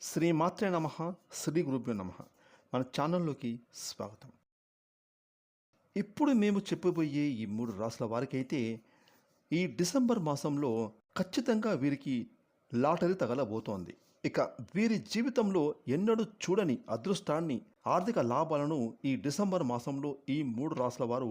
శ్రీ మాత్రే నమ శ్రీ గురుభ్యో నమ. మన ఛానల్లోకి స్వాగతం. ఇప్పుడు మేము చెప్పబోయే ఈ మూడు రాసుల వారికైతే ఈ డిసెంబర్ మాసంలో ఖచ్చితంగా వీరికి లాటరీ తగలబోతోంది. ఇక వీరి జీవితంలో ఎన్నడూ చూడని అదృష్టాన్ని ఆర్థిక లాభాలను ఈ డిసెంబర్ మాసంలో ఈ మూడు రాసుల వారు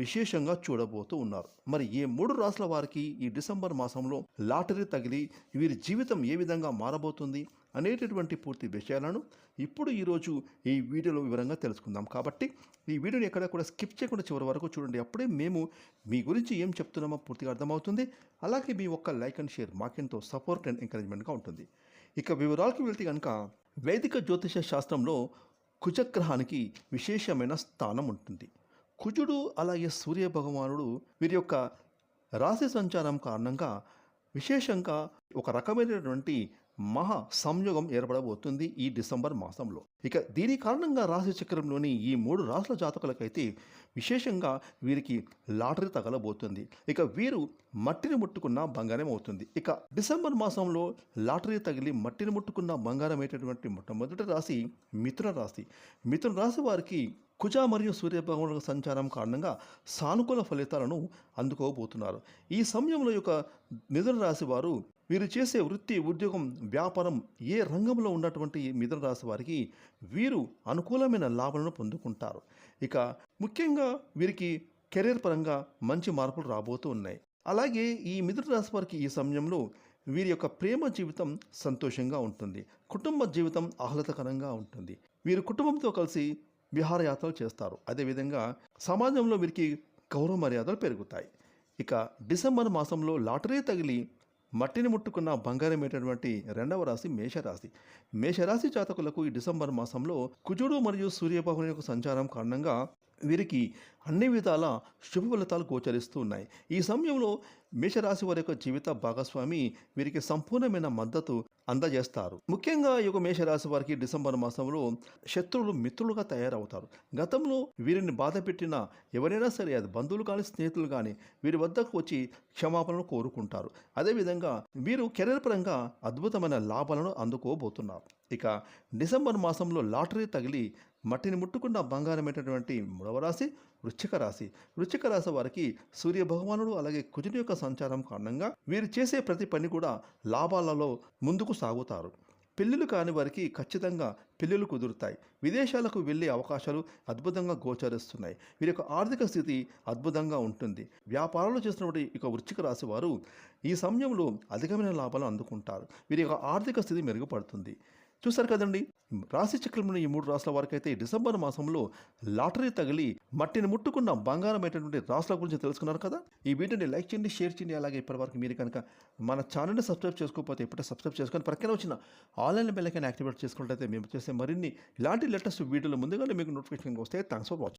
విశేషంగా చూడబోతూ ఉన్నారు. మరి ఏ మూడు రాసుల వారికి ఈ డిసెంబర్ మాసంలో లాటరీ తగిలి వీరి జీవితం ఏ విధంగా మారబోతుంది అనేటటువంటి పూర్తి విషయాలను ఇప్పుడు ఈరోజు ఈ వీడియోలో వివరంగా తెలుసుకుందాం. కాబట్టి ఈ వీడియోని ఎక్కడ కూడా స్కిప్ చేయకుండా చివరి వరకు చూడండి. అప్పుడే మేము మీ గురించి ఏం చెప్తున్నామో పూర్తిగా అర్థమవుతుంది. అలాగే మీ ఒక్క లైక్ అండ్ షేర్ మాకెంతో సపోర్ట్ అండ్ ఎంకరేజ్మెంట్గా ఉంటుంది. ఇక వివరాలకు వెళ్తే కనుక వైదిక జ్యోతిష శాస్త్రంలో కుజగ్రహానికి విశేషమైన స్థానం ఉంటుంది. కుజుడు అలాగే సూర్య భగవానుడు వీరి యొక్క రాశి సంచారం కారణంగా విశేషంగా ఒక రకమైనటువంటి మహా సంయోగం ఏర్పడబోతుంది ఈ డిసెంబర్ మాసంలో. ఇక దీని కారణంగా రాశి చక్రంలోని ఈ మూడు రాశుల జాతకులకైతే విశేషంగా వీరికి లాటరీ తగలబోతుంది. ఇక వీరు మట్టిని ముట్టుకున్న బంగారం అవుతుంది. ఇక డిసెంబర్ మాసంలో లాటరీ తగిలి మట్టిని ముట్టుకున్న బంగారం అయ్యేటటువంటి మొట్టమొదటి రాశి మిథున రాశి. మిథున రాశి వారికి కుజ మరియు సూర్యభగవానుల సంచారం కారణంగా సానుకూల ఫలితాలను అందుకోబోతున్నారు. ఈ సమయంలో యొక్క మిథున రాశి వారు వీరు చేసే వృత్తి ఉద్యోగం వ్యాపారం ఏ రంగంలో ఉన్నటువంటి మిథున రాశి వారికి వీరు అనుకూలమైన లాభాలను పొందుకుంటారు. ఇక ముఖ్యంగా వీరికి కెరీర్ పరంగా మంచి మార్పులు రాబోతూ ఉన్నాయి. అలాగే ఈ మిథున రాశి వారికి ఈ సమయంలో వీరి యొక్క ప్రేమ జీవితం సంతోషంగా ఉంటుంది. కుటుంబ జీవితం ఆహ్లాదకరంగా ఉంటుంది. వీరు కుటుంబంతో కలిసి విహారయాత్రలు చేస్తారు. అదేవిధంగా సమాజంలో వీరికి గౌరవ మర్యాదలు పెరుగుతాయి. ఇక డిసెంబర్ మాసంలో లాటరీ తగిలి మట్టిని ముట్టుకున్న బంగారమైనటువంటి రెండవ రాశి మేషరాశి. మేషరాశి జాతకులకు ఈ డిసెంబర్ మాసంలో కుజుడు మరియు సూర్యబాహుని యొక్క సంచారం కారణంగా వీరికి అన్ని విధాల శుభ ఫలితాలు గోచరిస్తూ ఉన్నాయి. ఈ సమయంలో మేషరాశి వారి యొక్క జీవిత భాగస్వామి వీరికి సంపూర్ణమైన మద్దతు అందజేస్తారు. ముఖ్యంగా ఈ యొక్క మేషరాశి వారికి డిసెంబర్ మాసంలో శత్రువులు మిత్రులుగా తయారవుతారు. గతంలో వీరిని బాధ పెట్టిన ఎవరైనా సరే అది బంధువులు కానీ స్నేహితులు కానీ వీరి వద్దకు వచ్చి క్షమాపణను కోరుకుంటారు. అదేవిధంగా వీరు కెరీర్ పరంగా అద్భుతమైన లాభాలను అందుకోబోతున్నారు. ఇక డిసెంబర్ మాసంలో లాటరీ తగిలి మట్టిని ముట్టుకున్న బంగారమైనటువంటి మూడవ రాశి వృశ్చిక రాశి. వృశ్చిక రాశి వారికి సూర్య భగవానుడు అలాగే కుజుని యొక్క సంచారం కారణంగా వీరు చేసే ప్రతి పని కూడా లాభాలలో ముందుకు సాగుతారు. పెళ్ళిళ్ళు కాని వారికి ఖచ్చితంగా పెళ్ళిళ్ళు కుదురుతాయి. విదేశాలకు వెళ్ళే అవకాశాలు అద్భుతంగా గోచరిస్తున్నాయి. వీరి యొక్క ఆర్థిక స్థితి అద్భుతంగా ఉంటుంది. వ్యాపారాలు చేసినటువంటి ఇక వృచ్చిక రాశి వారు ఈ సమయంలో అధికమైన లాభాలు అందుకుంటారు. వీరి యొక్క ఆర్థిక స్థితి మెరుగుపడుతుంది. చూశారు కదండి. రాశి చక్రంలో ఈ మూడు రాసుల వారికైతే అయితే డిసెంబర్ మాసంలో లాటరీ తగిలి మట్టిని ముట్టుకున్న బంగారమైనటువంటి రాసుల గురించి తెలుసుకున్నారు కదా? ఈ వీడియోని లైక్ చేయండి షేర్ చేయండి. అలాగే ఇప్పటివరకు మీరు కనుక మన ఛానల్ని సబ్స్క్రైబ్ చేసుకోకపోతే ఇప్పుడే సబ్స్క్రైబ్ చేసుకొని ప్రక్కన వచ్చిన ఆన్లైన్ బెల్లకైనా యాక్టివేట్ చేసుకున్నట్లయితే మేము చేసే మరిన్ని ఇలాంటి లేటెస్ట్ వీడియోలు ముందుగానే మీకు నోటిఫికేషన్ వస్తే థ్యాంక్స్ ఫర్ వాచింగ్